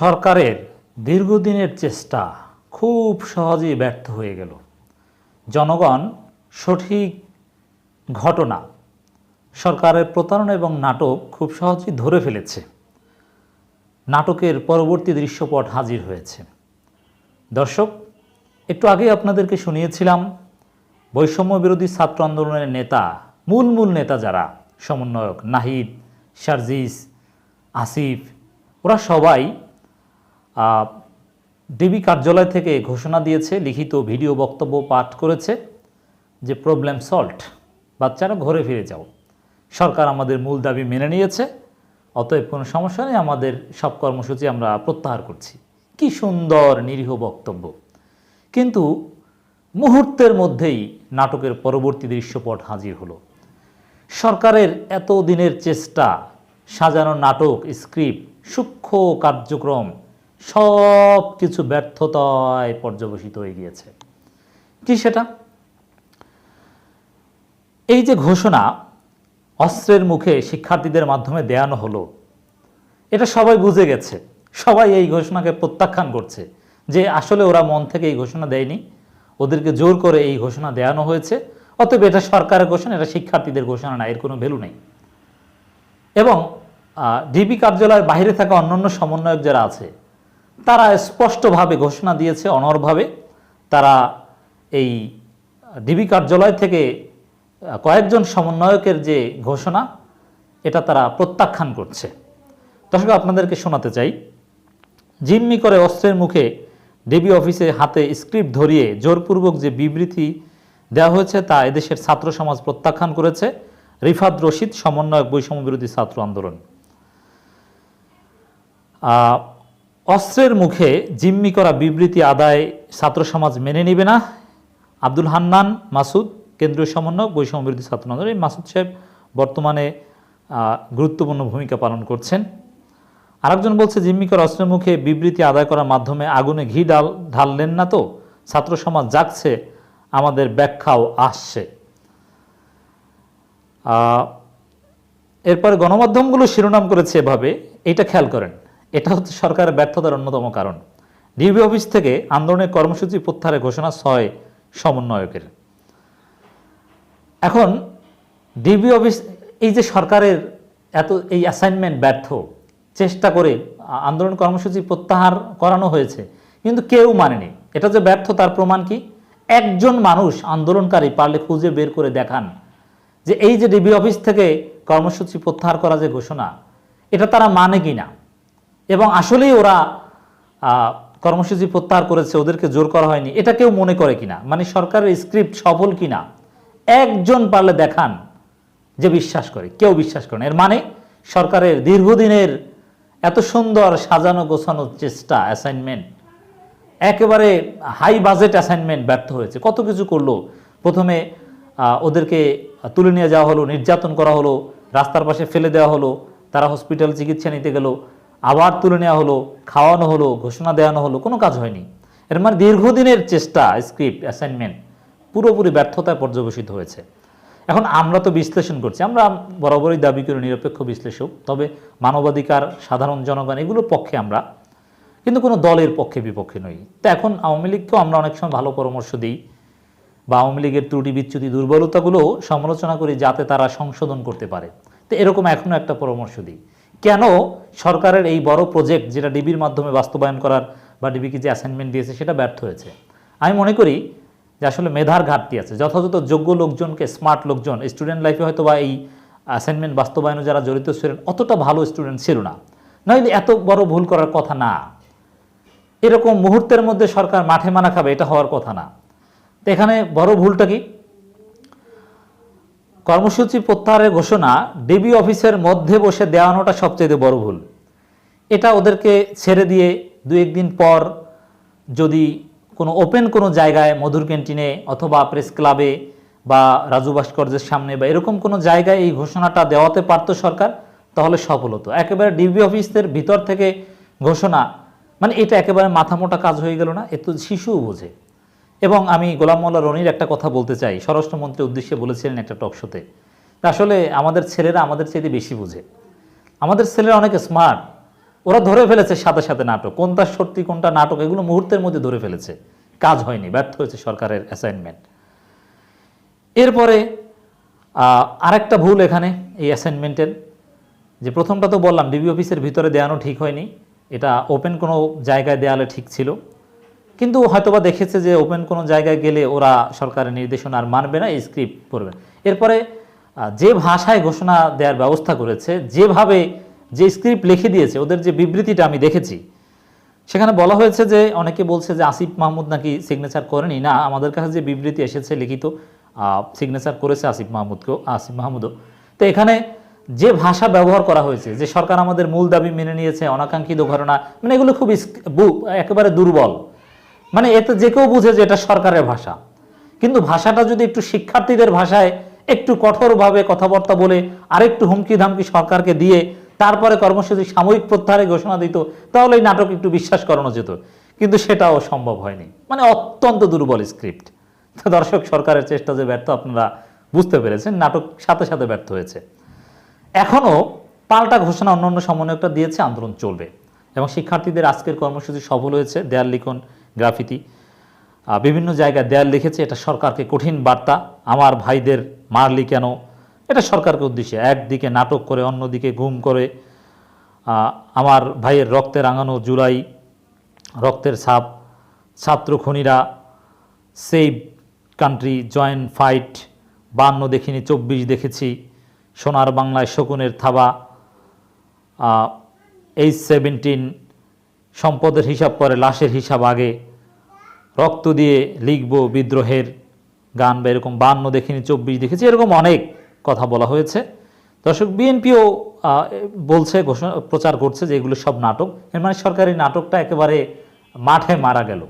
সরকারের দীর্ঘদিনের চেষ্টা খুব সহজেই ব্যর্থ হয়ে গেল। জনগণ সঠিক ঘটনা, সরকারের প্রতারণা এবং নাটক খুব সহজেই ধরে ফেলেছে। নাটকের পরবর্তী দৃশ্যপট হাজির হয়েছে। দর্শক, একটু আগে আপনাদেরকে শুনিয়েছিলাম, বৈষম্য বিরোধী ছাত্র আন্দোলনের নেতা, মূল মূল নেতা যারা, সমন্বয়ক নাহিদ শারজিস আসিফ, ওরা সবাই ডিবি কার্যালয় থেকে ঘোষণা দিয়েছে, লিখিত ভিডিও বক্তব্য পাঠ করেছে যে প্রবলেম সল্ট বাচ্চারা ঘরে ফিরে যাও। সরকার আমাদের মূল দাবি মেনে নিয়েছে, অতএব কোনো সমস্যা নেই, আমাদের সব কর্মসূচি আমরা প্রত্যাহার করছি। কি সুন্দর নিরীহ বক্তব্য। কিন্তু মুহূর্তের মধ্যেই নাটকের পরবর্তী দৃশ্যপট হাজির হলো। সরকারের এত দিনের চেষ্টা, সাজানো নাটক, স্ক্রিপ্ট, সূক্ষ্ম কার্যক্রম সব কিছু ব্যর্থতায় পর্যবসিত হয়ে গিয়েছে। কি সেটা? এই যে ঘোষণা অস্ত্রের মুখে শিক্ষার্থীদের মাধ্যমে দেয়ানো হলো, এটা সবাই বুঝে গেছে। সবাই এই ঘোষণাকে প্রত্যাখ্যান করছে যে আসলে ওরা মন থেকে এই ঘোষণা দেয়নি। ওদেরকে জোর করে এই ঘোষণা দেওয়ানো হয়েছে। অতএব এটা সরকারের ঘোষণা, এটা শিক্ষার্থীদের ঘোষণা না, এর কোনো ভ্যালু নেই। এবং ডিবি কার্যালয়ের বাইরে থাকা অন্যান্য সমন্বয়ক যারা আছে তারা স্পষ্টভাবে ঘোষণা দিয়েছে, অনরভাবে। তারা এই ডিবি কার্যালয় থেকে কয়েকজন সমন্বয়কের যে ঘোষণা, এটা তারা প্রত্যাখ্যান করছে। দর্শক, আপনাদেরকে শোনাতে চাই। জিম্মি করে অস্ত্রের মুখে ডিবি অফিসে হাতে স্ক্রিপ্ট ধরিয়ে জোরপূর্বক যে বিবৃতি দেওয়া হয়েছে, তা এদেশের ছাত্র সমাজ প্রত্যাখ্যান করেছে। রিফাত রশিদ, সমন্বয়ক বৈষম্য বিরোধী ছাত্র আন্দোলন। অস্ত্রের মুখে জিম্মি করা বিবৃতি আদায় ছাত্র সমাজ মেনে নেবে না। আব্দুল হান্নান, মাসুদ, কেন্দ্রীয় সমন্বয়ক, বৈষম্য বিরোধী ছাত্র এই মাসুদ সাহেব বর্তমানে গুরুত্বপূর্ণ ভূমিকা পালন করছেন। আরেকজন বলছে, জিম্মি করা অস্ত্রের মুখে বিবৃতি আদায় করার মাধ্যমে আগুনে ঘি ডাল, ঢাললেন না তো? ছাত্র সমাজ জাগছে, আমাদের ব্যাখ্যাও আসছে। এরপরে গণমাধ্যমগুলো শিরোনাম করেছে এভাবে, এটা খেয়াল করেন। এটা হচ্ছে সরকারের ব্যর্থতার অন্যতম কারণ। ডিবি অফিস থেকে আন্দোলনের কর্মসূচি প্রত্যাহারের ঘোষণা ছয় সমন্বয়কের। এখন ডিবি অফিস এই যে সরকারের এত এই অ্যাসাইনমেন্ট ব্যর্থ, চেষ্টা করে আন্দোলন কর্মসূচি প্রত্যাহার করানো হয়েছে, কিন্তু কেউ মানেনি। এটা যে ব্যর্থ, তার প্রমাণ কি? একজন মানুষ আন্দোলনকারী পারলে খুঁজে বের করে দেখান যে এই যে ডিবি অফিস থেকে কর্মসূচি প্রত্যাহার করা যে ঘোষণা, এটা তারা মানে কি না এবং আসলেই ওরা কর্মসূচি প্রত্যাহার করেছে, ওদেরকে জোর করা হয়নি। এটা কেউ মনে করে কিনা? মানে সরকারের স্ক্রিপ্ট সফল কিনা? একজন পারলে দেখান যে বিশ্বাস করে। কেউ বিশ্বাস করে না। এর মানে সরকারের দীর্ঘদিনের এত সুন্দর সাজানো গোছানো চেষ্টা অ্যাসাইনমেন্ট একেবারে হাই বাজেট অ্যাসাইনমেন্ট ব্যর্থ হয়েছে। কত কিছু করল? প্রথমে ওদেরকে তুলে নিয়ে যাওয়া হলো, নির্যাতন করা হলো, রাস্তার পাশে ফেলে দেওয়া হলো, তারা হসপিটাল চিকিৎসা নিতে গেল। আবার তুলে নেওয়া হলো, খাওয়ানো হলো, ঘোষণা দেওয়ানো হলো, কোনো কাজ হয়নি। এর মানে দীর্ঘদিনের চেষ্টা স্ক্রিপ্ট অ্যাসাইনমেন্ট পুরোপুরি ব্যর্থতায় পর্যবেসিত হয়েছে। এখন আমরা তো বিশ্লেষণ করছি, আমরা বরাবরই দাবি করি নিরপেক্ষ বিশ্লেষক, তবে মানবাধিকার, সাধারণ জনগণ এগুলোর পক্ষে আমরা, কিন্তু কোনো দলের পক্ষে বিপক্ষে নই। তো এখন আওয়ামী লীগকেও আমরা অনেক সময় ভালো পরামর্শ দিই বা আওয়ামী লীগের ত্রুটি বিচ্যুতি দুর্বলতাগুলো সমালোচনা করি যাতে তারা সংশোধন করতে পারে। তো এরকম এখনও একটা পরামর্শ দিই। কেন সরকারের এই বড় প্রজেক্ট যেটা ডিবির মাধ্যমে বাস্তবায়ন করার বা ডিবিকে যে অ্যাসাইনমেন্ট দিয়েছে সেটা ব্যর্থ হয়েছে? আমি মনে করি যে আসলে মেধার ঘাটতি আছে। যথাযথ যোগ্য লোকজনকে স্মার্ট লোকজন স্টুডেন্ট লাইফে হয়তো বা এই অ্যাসাইনমেন্ট বাস্তবায়নে যারা জড়িত ছিলেন, অতটা ভালো স্টুডেন্ট ছিল না। নইলে এত বড় ভুল করার কথা না। এরকম মুহূর্তের মধ্যে সরকার মাঠে মানা খাবে, এটা হওয়ার কথা না। তো এখানে বড় ভুলটা কি? কর্মসূচি প্রত্যাহারের ঘোষণা ডিবি অফিসের মধ্যে বসে দেওয়ানোটা সবচেয়ে বড় ভুল। এটা ওদেরকে ছেড়ে দিয়ে দু একদিন পর যদি কোনো ওপেন কোনো জায়গায় মধুর ক্যান্টিনে অথবা প্রেস ক্লাবে বা রাজু ভাস্কর্যের সামনে বা এরকম কোনো জায়গায় এই ঘোষণাটা দেওয়াতে পারতো সরকার, তাহলে সফল হতো। একেবারে ডিবি অফিসের ভিতর থেকে ঘোষণা মানে এটা একেবারে মাথামোটা কাজ হয়ে গেল না, এ তো শিশুও বোঝে। এবং আমি গোলাম মোল্লা রনির একটা কথা বলতে চাই। স্বরাষ্ট্রমন্ত্রীর উদ্দেশ্যে বলেছিলেন একটা টকশোতে আসলে আমাদের ছেলেরা আমাদের চাইতে বেশি বুঝে। আমাদের ছেলেরা অনেক স্মার্ট ওরা ধরে ফেলেছে সাথে সাথে নাটক। কোনটা সত্যি, কোনটা নাটক, এগুলো মুহূর্তের মধ্যে ধরে ফেলেছে। কাজ হয়নি, ব্যর্থ হয়েছে সরকারের অ্যাসাইনমেন্ট এরপরে আরেকটা ভুল এখানে এই অ্যাসাইনমেন্টের যে প্রথমটা তো বললাম ডিবি অফিসের ভিতরে দেওয়ানো ঠিক হয়নি। এটা ওপেন কোনো জায়গায় দেওয়ালে ঠিক ছিল। কিন্তু হয়তোবা দেখেছে যে ওপেন কোনো জায়গায় গেলে ওরা সরকারের নির্দেশনা আর মানবে না, এই স্ক্রিপ্ট করবে এরপরে যে ভাষায় ঘোষণা দেওয়ার ব্যবস্থা করেছে, যেভাবে যে স্ক্রিপ্ট লিখে দিয়েছে, ওদের যে বিবৃতিটা আমি দেখেছি, সেখানে বলা হয়েছে যে, অনেকে বলছে যে আসিফ মাহমুদ নাকি সিগনেচার করেনি। না, আমাদের কাছে যে বিবৃতি এসেছে লিখিত সিগনেচার করেছে আসিফ মাহমুদকেও, আসিফ মাহমুদও। তো এখানে যে ভাষা ব্যবহার করা হয়েছে, যে সরকার আমাদের মূল দাবি মেনে নিয়েছে, অনাকাঙ্ক্ষিত ঘটনা মানে এগুলো খুব একেবারে দুর্বল। মানে এতে যে কেউ বুঝে যে এটা সরকারের ভাষা। কিন্তু ভাষাটা যদি একটু শিক্ষার্থীদের ভাষায় একটু কঠোরভাবে কথাবার্তা বলে আরেকটু হুমকি ধামকি সরকারকে দিয়ে তারপরে কর্মসূচি সাময়িক প্রত্যাহারে ঘোষণা দিত, তাহলে এই নাটক একটু বিশ্বাস করানো যেত। কিন্তু সেটাও সম্ভব হয়নি। মানে অত্যন্ত দুর্বল স্ক্রিপ্ট। তো দর্শক, সরকারের চেষ্টা যে ব্যর্থ, আপনারা বুঝতে পেরেছেন, নাটক সাথে সাথে ব্যর্থ হয়েছে। এখনও পাল্টা ঘোষণা অন্যান্য সমন্বয়কটা দিয়েছে, আন্দোলন চলবে। এবং শিক্ষার্থীদের আজকের কর্মসূচি সফল হয়েছে, দেয়াল লিখন গ্রাফিতি। বিভিন্ন জায়গায় দেয়াল লিখেছে, এটা সরকারকে কঠিন বার্তা। আমার ভাইদের মারলি কেন? এটা সরকারকে উদ্দেশ্যে। একদিকে নাটক করে, অন্যদিকে গুম করে। আমার ভাইয়ের রক্তে রাঙানো জুলাই, রক্তের ছাপ, ছাত্র খনিরা সেভ কান্ট্রি জয়েন্ট ফাইট বান্ন দেখিনি, চব্বিশ দেখেছি। সোনার বাংলায় শকুনের থাবা। এইচ সেভেন্টিন সম্পদের হিসাব করে, লাশের হিসাব আগে, রক্ত দিয়ে লিখব বিদ্রোহের গান বা এরকম বান্ন দেখিনি, চব্বিশ দেখেছি, এরকম অনেক কথা বলা হয়েছে। দর্শক, বিএনপিও বলছে, ঘোষণা, প্রচার করছে যে এগুলো সব নাটক। এর মানে সরকারি নাটকটা একেবারে মাঠে মারা গেল।